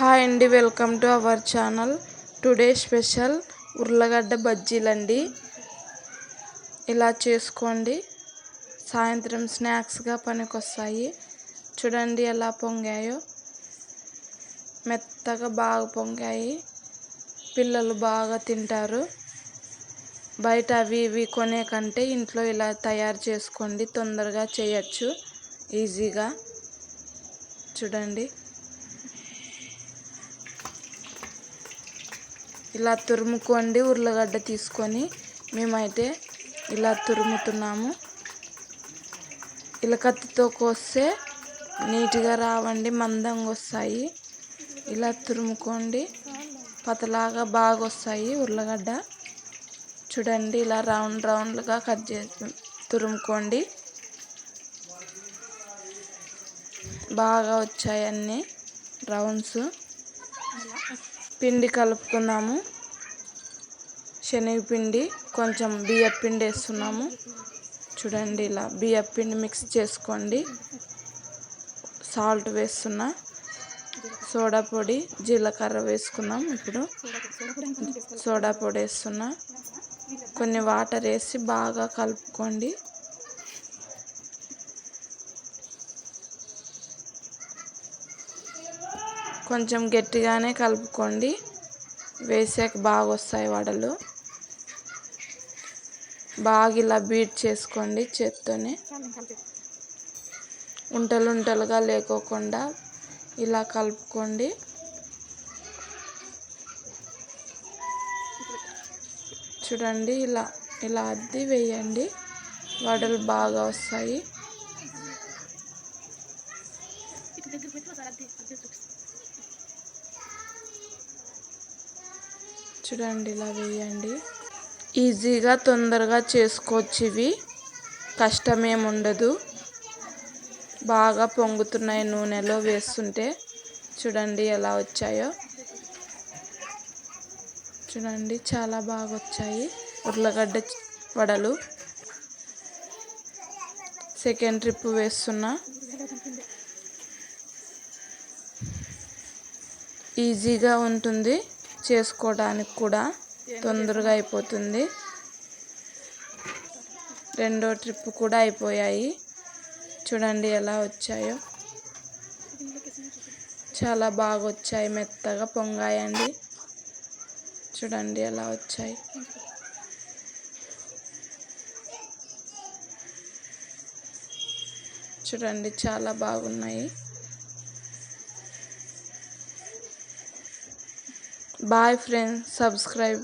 Hi అండి welcome to our channel. Today special ఉర్లగడ్డ బజ్జీలండి. ఇలా చేసుకోండి. సాయంత్రం స్నాక్స్గా పనికొస్తాయి. చూడండి ఎలా పొంగాయో. మెత్తగా బాగా పొంగాయి. పిల్లలు బాగా తింటారు. బయట అవి ఇవి కొనే కంటే ఇంట్లో ఇలా తయారు చేసుకోండి. తొందరగా చేయొచ్చు. ఈజీగా. చూడండి. ఇలా తురుముకోండి ఉర్లగడ్డ తీసుకొని మేమైతే ఇలా తురుముతున్నాము. ఇలా కత్తితో కోస్తే నీట్గా రావండి మందంగా వస్తాయి. ఇలా తురుముకోండి పతలాగా బాగా వస్తాయి ఉర్లగడ్డ. చూడండి ఇలా రౌండ్ రౌండ్గా కట్ చేసి తురుముకోండి. బాగా వచ్చాయి అన్నీ రౌండ్స్. పిండి కలుపుకున్నాము శనగపిండి కొంచెం బియ్యం పిండి వేస్తున్నాము. చూడండి ఇలా బియ్యం పిండి మిక్స్ చేసుకోండి. సాల్ట్ వేస్తున్నా. సోడా పొడి జీలకర్ర వేసుకున్నాం ఇప్పుడు. సోడా పొడి వేస్తున్నా. కొన్ని వాటర్ వేసి బాగా కలుపుకోండి. కొంచెం గట్టిగానే కలుపుకోండి. వేసాక బాగా వస్తాయి వడలు. బాగా ఇలా బీట్ చేసుకోండి చేత్తోనే. ఉంటలు ఉంటలుగా లేకోకుండా ఇలా కలుపుకోండి. చూడండి ఇలా ఇలా అద్ది వేయండి. వడలు బాగా వస్తాయి. చూడండి ఇలా వేయండి. ఈజీగా తొందరగా చేసుకోవచ్చు ఇవి. కష్టమేమి ఉండదు. బాగా పొంగుతున్నాయి నూనెలో వేస్తుంటే. చూడండి ఎలా వచ్చాయో. చూడండి చాలా బాగా వచ్చాయి. ఉర్లగడ్డ వడలు. సెకండ్ ట్రిప్ వేస్తున్నా. ఈజీగా ఉంటుంది. చేసుకోవడానికి కూడా తొందరగా అయిపోతుంది. రెండో ట్రిప్ కూడా అయిపోయాయి. చూడండి ఎలా వచ్చాయో. చాలా బాగా వచ్చాయి. మెత్తగా పొంగాయండి. చూడండి ఎలా వచ్చాయి. చూడండి చాలా బాగున్నాయి. Bye friends, subscribe.